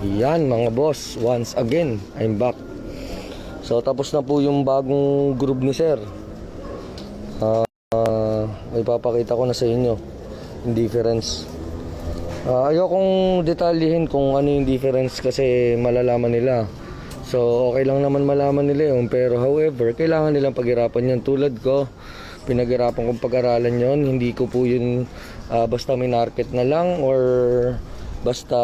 Yan mga boss, once again, I'm back. So tapos na po yung bagong group ni Sir. Ah, ah, may papakita ko na sa inyo yung difference. Ah, ayokong detalyihin kung ano yung difference kasi malalaman nila. So okay lang naman malaman nila yun pero however kailangan nilang paghirapan yun tulad ko pinaghirapan kong pag-aralan yon hindi ko po yun ah, basta minarket na lang or basta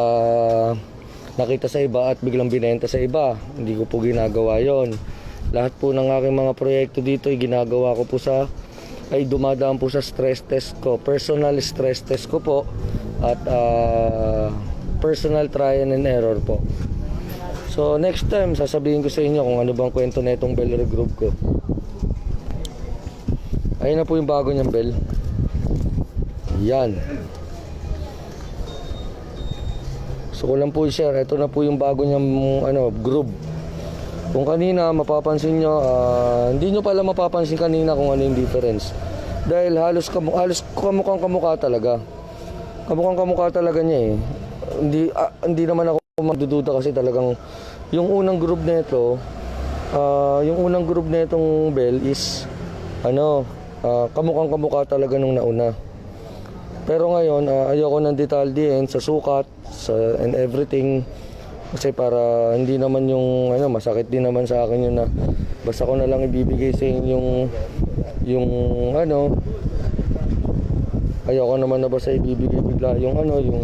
nakita sa iba at biglang binenta sa iba hindi ko po ginagawa yon lahat po ng aking mga proyekto dito ay ginagawa ko po sa ay dumadaan po sa stress test ko personal stress test ko po at ah, personal trial and error po So next time sasabihin ko sa inyo kung ano bang kwento na itong Bell Group ko. Ayun na po yung bago niyang bell. Yan. So ko lang po i-share. Ito na po yung bago niyang ano, group. Kung kanina mapapansin nyo, ah, hindi nyo pala mapapansin kanina kung ano yung difference. Dahil halos, kamu halos kamukhang kamukha talaga. Kamukhang kamukha talaga niya eh. Hindi, ah, hindi naman ako magdududa kasi talagang yung unang group nito ah yung unang group nitong bell is ano ah, kamukhang kamukha talaga nung nauna pero ngayon ah, ayoko ng detalyehin sa sukat sa and everything kasi para hindi naman yung ano masakit din naman sa akin yun na basta ko na lang ibibigay sa inyo yung yung ano ayoko naman na basta ibibigay bigla yung ano yung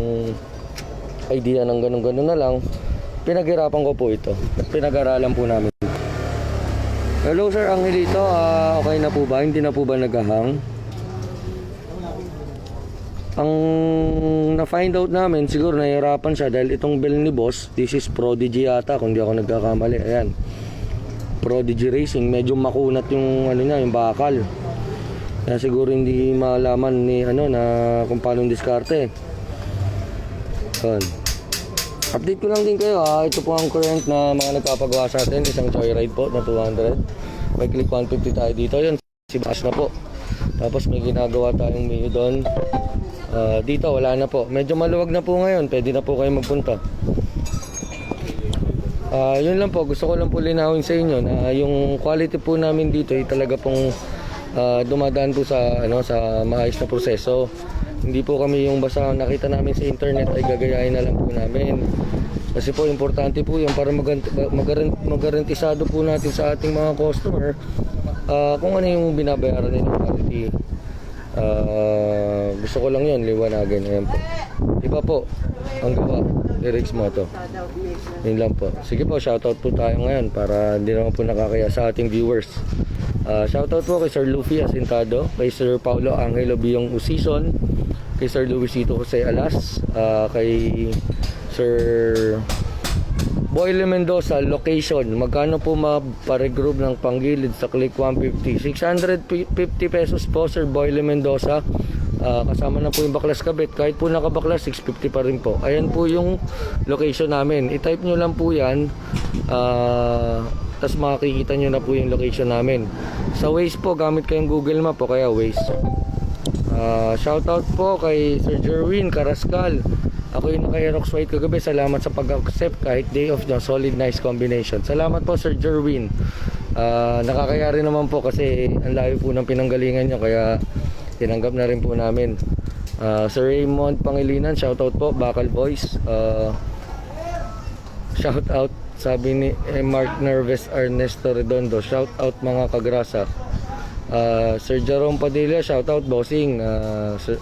idea ng ganun-ganun na lang, pinaghirapan ko po ito. Pinag-aralan po namin. Hello Sir Angelito, Ah, okay na po ba? Hindi na po ba naghahang? Ang na-find out namin, siguro nahihirapan siya dahil itong bell ni boss, this is Prodigy yata kung di ako nagkakamali. Ayan. Prodigy Racing, medyo makunat yung ano niya, yung bakal. Kaya siguro hindi malaman ni ano na kung paano diskarte. Yun. Update ko lang din kayo ha. Ito po ang current na mga nagpapagawa sa atin. Isang joyride po na 200. May click 150 tayo dito. Yun, si Bash na po. Tapos may ginagawa tayong menu doon. Ah, dito wala na po. Medyo maluwag na po ngayon. Pwede na po kayo magpunta. Ah, yun lang po. Gusto ko lang po linawin sa inyo na yung quality po namin dito ay talaga pong ah, dumadaan po sa ano sa maayos na proseso. Hindi po kami yung basta nakita namin sa internet ay gagayahin na lang po namin. Kasi po importante po yun para magarantisado po natin sa ating mga customer ah, kung ano yung binabayaran nilang quality. Ah, gusto ko lang yun, liwanagin. Ayan po. Iba po, ang gawa. Lyrics mo to. Yun lang po. Sige po, shoutout po tayo ngayon para hindi naman po nakakaya sa ating viewers. Ah, shoutout po kay Sir Luffy Asintado, kay Sir Paulo Angelo Biong Usison, kay Sir Luisito Jose Alas, ah, kay Sir Boyle Mendoza, location. Magkano po maparegroup ng panggilid sa click 150? 650 pesos po, Sir Boyle Mendoza. Ah, kasama na po yung baklas kabit. Kahit po nakabaklas, 650 pa rin po. Ayan po yung location namin. I-type nyo lang po yan. Ah, tapos makikita nyo na po yung location namin. Sa Waze po, gamit kayong Google Map o kaya Waze. Ah, shoutout po kay Sir Jerwin Carascal. Ako yung naka-Aerox White kagabi. Salamat sa pag-accept kahit day of the solid nice combination. Salamat po Sir Jerwin. Ah, nakakaya rin naman po kasi ang layo po ng pinanggalingan nyo kaya tinanggap na rin po namin. Ah, Sir Raymond Pangilinan, shoutout po. Bakal Boys. Ah, shoutout sabi ni eh, Mark Nerves Ernesto Redondo. Shoutout mga kagrasa. Ah, Sir Jerome Padilla, shoutout bossing. Sir,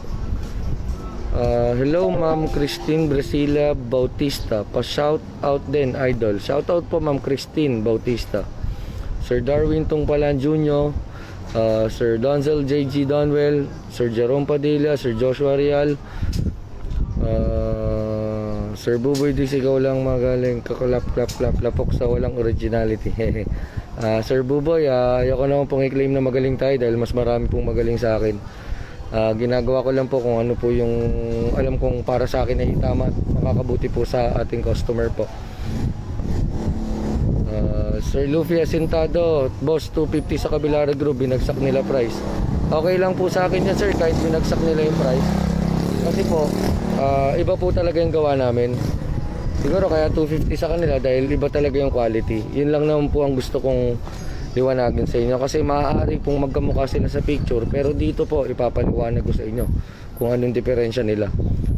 Ah, hello Ma'am Christine Bresila Bautista. Pa-shout out din idol. Shout out po Ma'am Christine Bautista. Sir Darwin Tungpalan Jr., ah, Sir Donzel JG Donwell, Sir Jerome Padilla, Sir Joshua Rial, ah, Sir Buboy Dis, ikaw lang magaling kakalap klap klap lapok sa walang originality. Ah, Sir Buboy, ah, ayoko naman pong i-claim na magaling tayo dahil mas marami pong magaling sa akin. Ah, ginagawa ko lang po kung ano po yung alam kong para sa akin ay tama at makakabuti po sa ating customer po. Sir Luffy Asintado, boss 250 sa Kabilara Group, binagsak nila price. Okay lang po sa akin yan sir kahit binagsak nila yung price. Kasi po, ah, iba po talaga yung gawa namin. Siguro kaya 250 sa kanila dahil iba talaga yung quality. Yun lang naman po ang gusto kong liwanagin sa inyo kasi maaari pong magkamukha sila sa picture pero dito po ipapaliwanag ko sa inyo kung anong diferensya nila.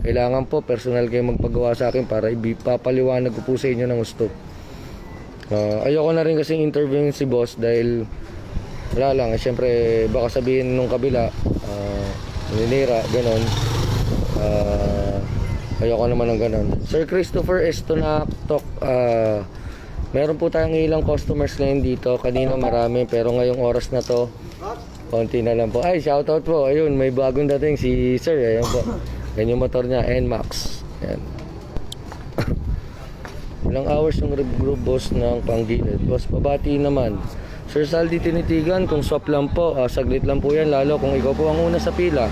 Kailangan po personal kayo magpagawa sa akin para ipapaliwanag ko po sa inyo ng gusto. Ah, ayoko na rin kasi interviewin si boss dahil wala lang, eh, syempre baka sabihin nung kabila uh, ninira, ganon. Ah, ayoko naman ng ganon. Sir Christopher Estonactok, ah meron po tayong ilang customers ngayon dito. Kanina marami, pero ngayong oras na to, konti na lang po. Ay, shoutout po. Ayun, may bagong dating si Sir. Ayan po. Yan motor niya, NMAX. Ayan. Ilang hours yung group boss ng panggilid. Boss, pabati naman. Sir Saldi tinitigan, kung swap lang po, ah, saglit lang po yan, lalo kung ikaw po ang una sa pila.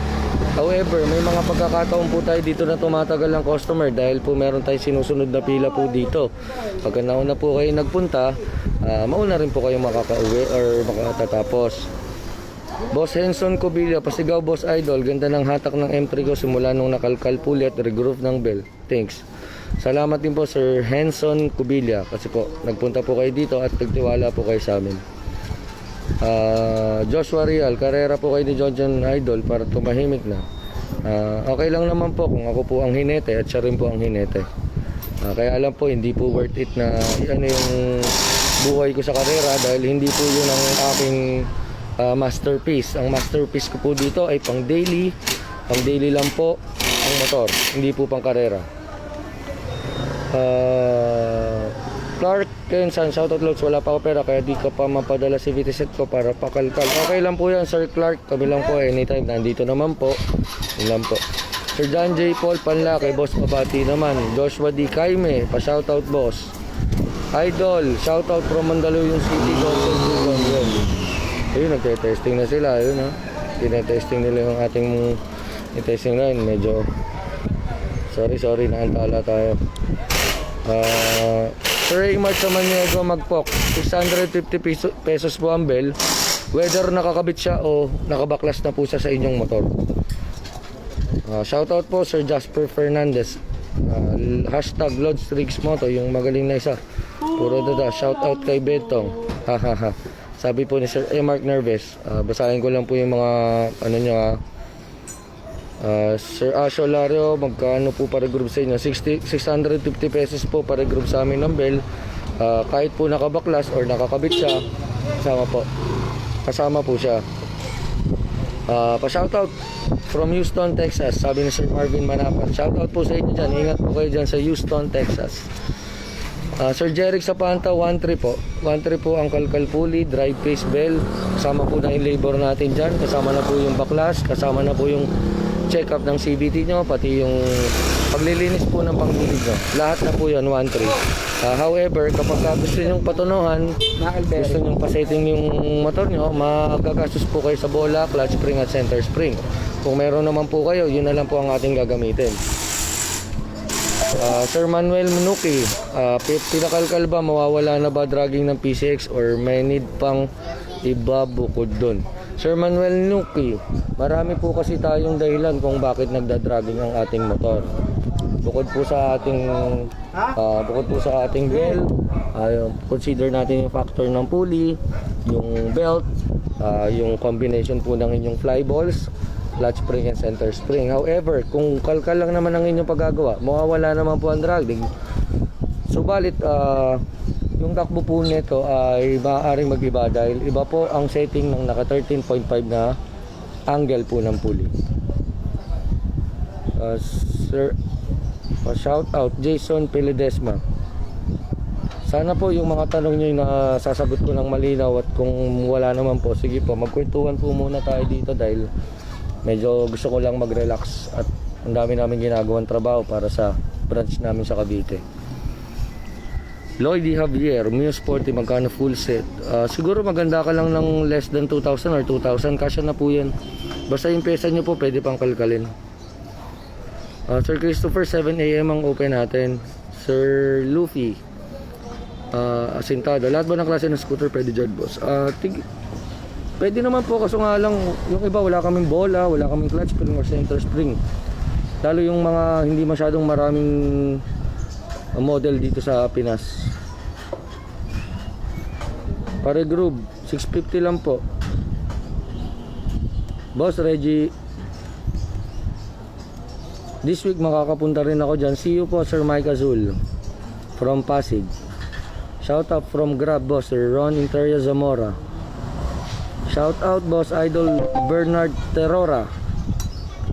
However, may mga pagkakataon po tayo dito na tumatagal ang customer dahil po meron tayong sinusunod na pila po dito. Pagka nauna po kayo nagpunta, ah, mauna rin po kayo makakauwi or makatatapos. Boss Henson Cobilla, pasigaw Boss Idol, ganda ng hatak ng M3 ko simula nung nakalkal pulit, regroove ng bell. Thanks. Salamat din po Sir Henson Cobilla kasi po nagpunta po kayo dito at nagtiwala po kayo sa amin. Ah, Joshua Real, karera po kayo ni John Idol para tumahimik na. Ah, okay lang naman po kung ako po ang hinete at siya rin po ang hinete. Ah, kaya alam po hindi po worth it na ano yung buhay ko sa karera dahil hindi po yun ang aking ah, masterpiece. Ang masterpiece ko po dito ay pang daily, pang daily lang po ang motor, hindi po pang karera. Ah, Clark Kensan, shoutout loads, wala pa ako pera kaya di ka pa mapadala si VT set ko para pakalkal. Okay lang po yan, Sir Clark. Kami lang po anytime. Nandito naman po. Yun lang po. Sir John J. Paul Panlaki, boss pabati naman. Joshua D. Kaime, pa shoutout boss. Idol, shoutout from Mandaluyong City, Golden Sugan. Yun. Ayun, nagte-testing na sila. Ayun ha. Tinetesting nila yung ating testing line. Medyo sorry, sorry, naantala tayo. Ah, Sir Raymart sa Maniego Magpok, 650 peso, pesos po ang bell. Whether nakakabit siya o nakabaklas na po siya sa inyong motor. Ah, shoutout po Sir Jasper Fernandez. L- hashtag Lods Rigs Moto, yung magaling na isa. Puro dada. Shoutout kay Betong. Hahaha. Sabi po ni Sir A. Mark Nerves. Ah, basahin ko lang po yung mga ano nyo ha. Ah, Sir Asho Lario, magkano po para group sa inyo? 60, 650 pesos po para group sa amin ng bell. Ah, kahit po nakabaklas or nakakabit siya, kasama po. Kasama po siya. Ah, pa-shoutout from Houston, Texas. Sabi ni Sir Marvin Manapan. Shoutout po sa inyo dyan. Ingat po kayo dyan sa Houston, Texas. Ah, Sir Jeric Sapanta, 1-3 po. 1-3 po ang kalkal pulley, drive face bell. Kasama po na yung labor natin dyan. Kasama na po yung baklas. Kasama na po yung check-up ng CBT nyo. Pati yung paglilinis po ng pangbulig nyo. Lahat na po yan, 1-3. Ah, however, kapag ka gusto nyo patunuhan, gusto nyo pasetting yung motor nyo, magagastos po kayo sa bola, clutch spring at center spring. Kung meron naman po kayo, yun na lang po ang ating gagamitin. Ah, Sir Manuel Manuki, uh, pinakalkal ba mawawala na ba dragging ng PCX or may need pang iba bukod dun? Sir Manuel Manuki, marami po kasi tayong dahilan kung bakit nagda-dragging ang ating motor. Bukod po sa ating ah, bukod po sa ating bell, ah, consider natin yung factor ng pulley, yung belt, ah, yung combination po ng inyong fly balls, clutch spring and center spring. However, kung kalkal lang naman ang inyong paggagawa, mawawala naman po ang dragging. Subalit, ah, yung takbo po nito ay maaaring mag-iba dahil iba po ang setting ng naka 13.5 na angle po ng pulley. Ah, sir, pa shout out Jason Piledesma. Sana po yung mga tanong nyo na sasagot ko ng malinaw at kung wala naman po, sige po, magkwentuhan po muna tayo dito dahil medyo gusto ko lang mag-relax at ang dami namin ginagawang trabaho para sa branch namin sa Cavite. Lloyd D. Javier, Mio Sporty, magkano full set? Ah, siguro maganda ka lang ng less than 2,000 or 2,000, kasya na po yan. Basta yung pesa nyo po, pwede pang kalkalin. Ah, Sir Christopher, 7am ang open natin. Sir Luffy, ah, Asintado, lahat ba ng klase ng scooter pwede dyan, boss? Ah, tig- pwede naman po, kaso nga lang, yung iba wala kaming bola, wala kaming clutch spring or center spring. Lalo yung mga hindi masyadong maraming ang model dito sa Pinas. Pare group, 650 lang po. Boss Reggie, this week makakapunta rin ako dyan. See you po Sir Mike Azul from Pasig. Shout out from Grab Boss Sir Ron Interia Zamora. Shout out Boss Idol Bernard Terora.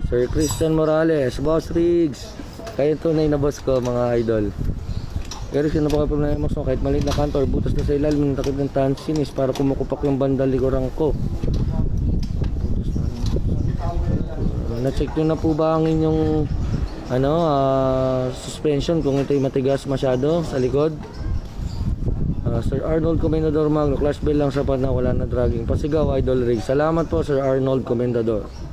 Sir Christian Morales, Boss Riggs. Kayo tunay na boss ko mga idol. Pero sino pa kayo problema mo kahit maliit na kanto or butas na sa ilalim ng takip ng tansinis para kumukupak yung bandal likuran ko. Uh, na-check nyo na po ba ang inyong ano, ah, suspension kung ito'y matigas masyado sa likod? Ah, Sir Arnold Comendador Magno, clash bell lang sapat na wala na dragging. Pasigaw, Idol Rig. Salamat po Sir Arnold Comendador.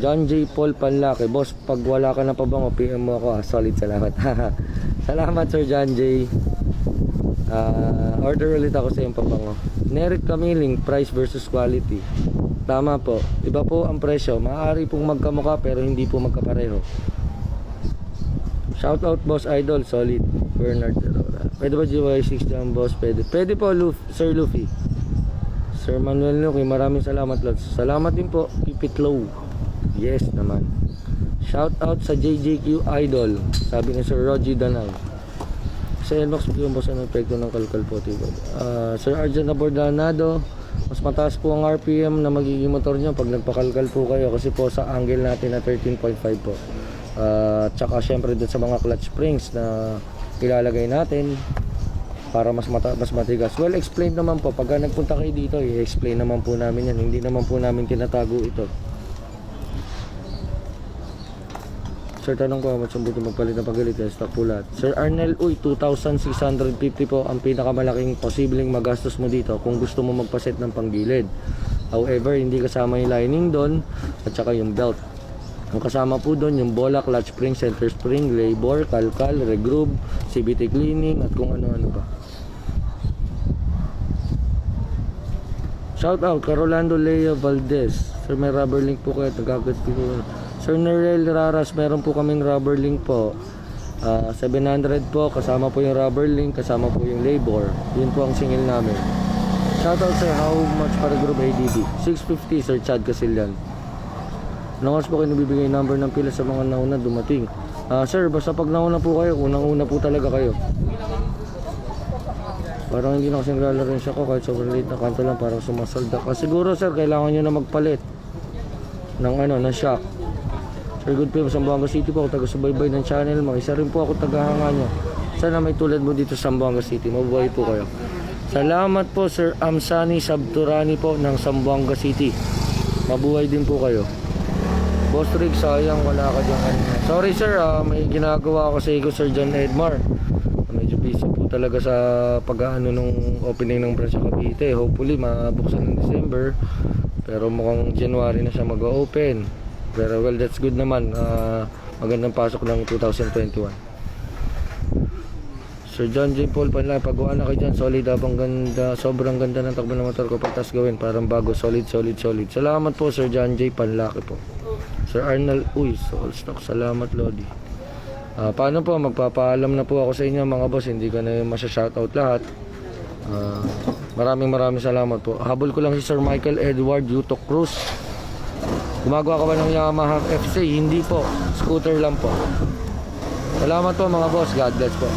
John J. Paul Panlaki. Boss, pag wala ka na pabango, PM mo ako. ah. Solid, salamat. salamat Sir John J. Ah, order ulit ako sa iyong pabango. Nerik Kamiling, price versus quality. Tama po. Iba po ang presyo. Maaari pong magkamuka pero hindi po magkapareho. Shout out Boss Idol, solid. Bernard Terora. Pwede ba GY6 dyan, Boss? Pwede. Pwede po, Luf, Sir Luffy. Sir Manuel Nuki, maraming salamat, Lods. Salamat din po. Keep low. Yes naman. Shout out sa JJQ Idol. Sabi ni Sir Roger Danay. Sa Elmox po yung boss ang epekto ng kalkal po. Ah, Sir Arjan Abordanado, mas mataas po ang RPM na magiging motor nyo pag nagpakalkal po kayo kasi po sa angle natin na 13.5 po. Ah, tsaka syempre dun sa mga clutch springs na ilalagay natin para mas mata mas matigas. Well explained naman po pagka nagpunta kayo dito, i-explain naman po namin yan. Hindi naman po namin tinatago ito. Sir, tanong ko, mas buti magpalit ng pagalit eh, stock po lahat. Sir Arnel, uy, 2,650 po ang pinakamalaking posibleng magastos mo dito kung gusto mo magpaset ng panggilid. However, hindi kasama yung lining doon at saka yung belt. Ang kasama po doon yung bola, clutch spring, center spring, labor, kalkal, regroove, CVT cleaning at kung ano-ano pa. Shout out Carolando Leo Valdez. Sir, may rubber link po kayo. Nagagat po ko. Sir Nerel Raras, meron po kaming rubber link po. Ah, 700 po, kasama po yung rubber link, kasama po yung labor. Yun po ang singil namin. Shout out sir, how much para group ADB? 650 Sir Chad Casillan. Nangos po kayo nabibigay number ng pila sa mga nauna dumating. Ah, sir, basta pag nauna po kayo, unang-una po talaga kayo. Parang hindi na kasi naglalaro siya ko kahit sobrang late na kanto lang parang sumasalda ka. Siguro sir, kailangan nyo na magpalit ng ano, ng shock. Sir Good Pim, Sambuanga City po ako taga-subaybay ng channel mo. Isa rin po ako tagahanga nyo. Sana may tulad mo dito sa Sambuanga City. Mabuhay po kayo. Salamat po Sir Amsani Sabturani po ng Sambuanga City. Mabuhay din po kayo. Boss Rick, sayang wala ka dyan. Sorry sir, ah, may ginagawa ako sa iko Sir John Edmar. Medyo busy po talaga sa pag-ano nung opening ng branch sa Cavite. Hopefully mabuksan ng December. Pero mukhang January na siya mag-open. Pero well, that's good naman. Ah, magandang pasok ng 2021. Sir John J. Paul Panlay, pagawa na kayo dyan, solid abang ganda, sobrang ganda ng takbo ng motor ko pagtas gawin, parang bago, solid, solid, solid. Salamat po Sir John J. Panlaki po. Sir Arnold Uy, all stock, salamat Lodi. Ah, paano po, magpapaalam na po ako sa inyo mga boss, hindi ko na masya-shoutout lahat. Ah, maraming maraming salamat po. Habol ko lang si Sir Michael Edward Yuto Cruz. Gumagawa ka ba ng Yamaha FC? Hindi po. Scooter lang po. Salamat po mga boss. God bless po.